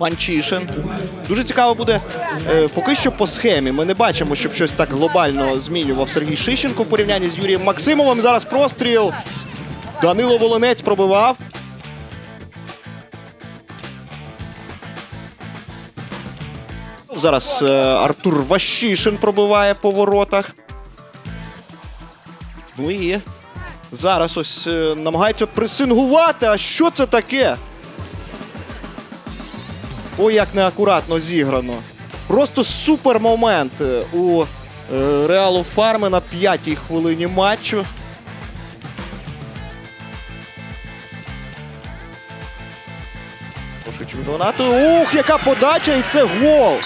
Панчишин. Дуже цікаво буде е, поки що по схемі. Ми не бачимо, щоб щось так глобально змінював Сергій Шищенко в порівнянні з Юрієм Максимовим. Зараз простріл. Данило Волонець пробивав. Зараз е, Артур Ващишин пробиває по воротах. Ну і зараз ось е, намагається пресингувати. А що це таке? Ой, як неакуратно зіграно. Просто супер момент е, у е, Реалу Фарми на п'ятій хвилині матчу. Прошу чемпіонату. Ух, яка подача! І це гол!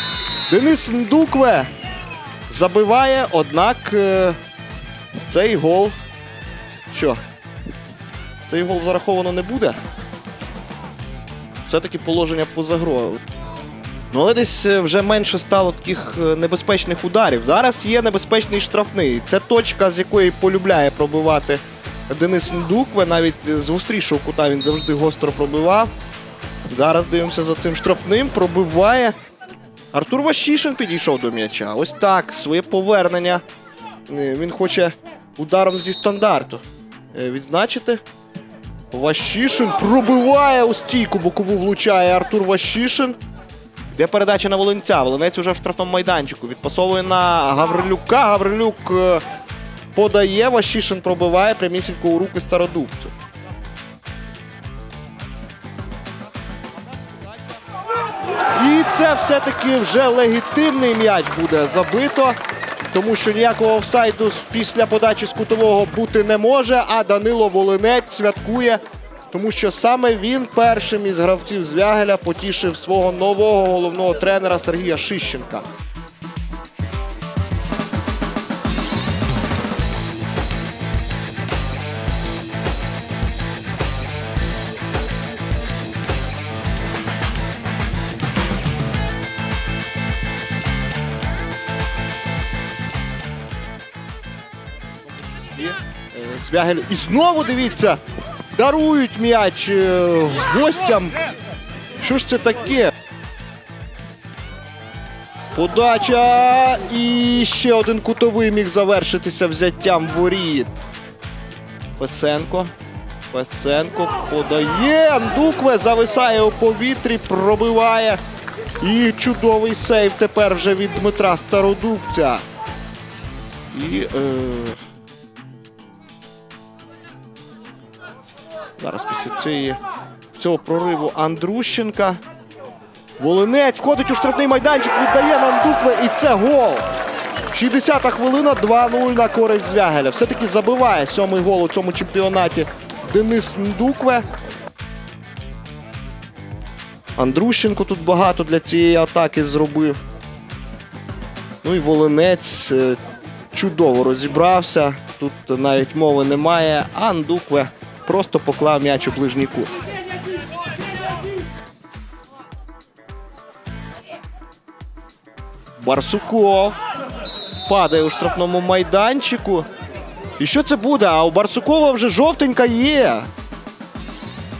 Денис Ндукве забиває, однак е, цей гол. Що? Цей гол зараховано не буде. Все-таки положення поза грою. Ну, але десь е, вже менше стало таких е, небезпечних ударів. Зараз є небезпечний штрафний. Це точка, з якої полюбляє пробивати Денис Ндукве. Навіть з гострішого кута він завжди гостро пробивав. Зараз дивимося за цим штрафним. Пробиває. Артур Ващишин підійшов до м'яча. Ось так. Своє повернення. е, Він хоче ударом зі стандарту е, відзначити. Ващишин пробиває у стійку бокову влучає Артур Ващишин. Де передача на Волинця? Волинець уже в штрафному майданчику. Відпасовує на Гаврилюка. Гаврилюк е, подає. Ващишин пробиває прямісінько у руки стародубцю. І це все-таки вже легітимний м'яч буде забито, тому що ніякого офсайду після подачі з кутового бути не може. А Данило Волинець святкує, тому що саме він першим із гравців Звягеля потішив свого нового головного тренера Сергія Шищенка. Звягель. І знову дивіться, дарують м'яч е, гостям. Що ж це таке? Подача. І ще один кутовий міг завершитися взяттям воріт. Песенко. Песенко подає. Ндукве зависає у повітрі, пробиває. І чудовий сейв тепер вже від Дмитра Стародубця. І. Е... Зараз після цієї, цього прориву Андрущенка. Волинець входить у штрафний майданчик, віддає на Ндукве і це гол. 60-та хвилина, 2-0 на користь Звягеля. Все-таки забиває сьомий гол у цьому чемпіонаті Денис Ндукве. Андрущенко тут багато для цієї атаки зробив. Ну і Волинець е, чудово розібрався. Тут навіть мови немає. А Ндукве просто поклав м'яч у ближній кут. Барсуков падає у штрафному майданчику. І що це буде? А у Барсукова вже жовтенька є.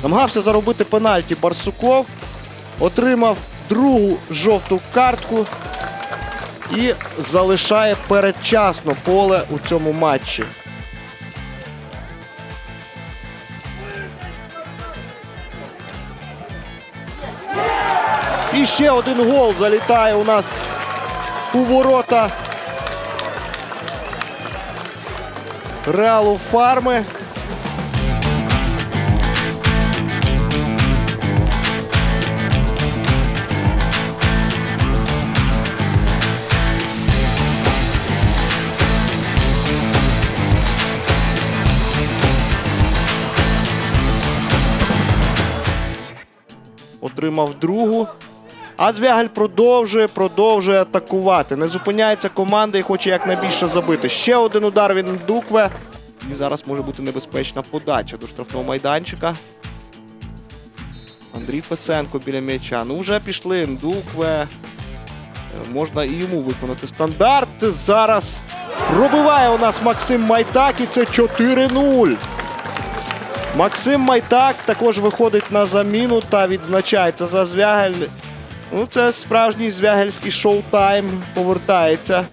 Намагався заробити пенальті Барсуков. Отримав другу жовту картку і залишає передчасно поле у цьому матчі. І ще один гол залітає у нас у ворота Реалу Фарми. Отримав другу. А Звягель продовжує, продовжує атакувати. Не зупиняється команда і хоче якнайбільше забити. Ще один удар від Ндукве. І зараз може бути небезпечна подача до штрафного майданчика. Андрій Фесенко біля м'яча. Ну вже пішли Ндукве. Е, Можна і йому виконати стандарт. Зараз пробиває у нас Максим Майтак і це 4-0. Максим Майтак також виходить на заміну та відзначається за Звягель. Ну, це справжній звягельський шоу-тайм повертається.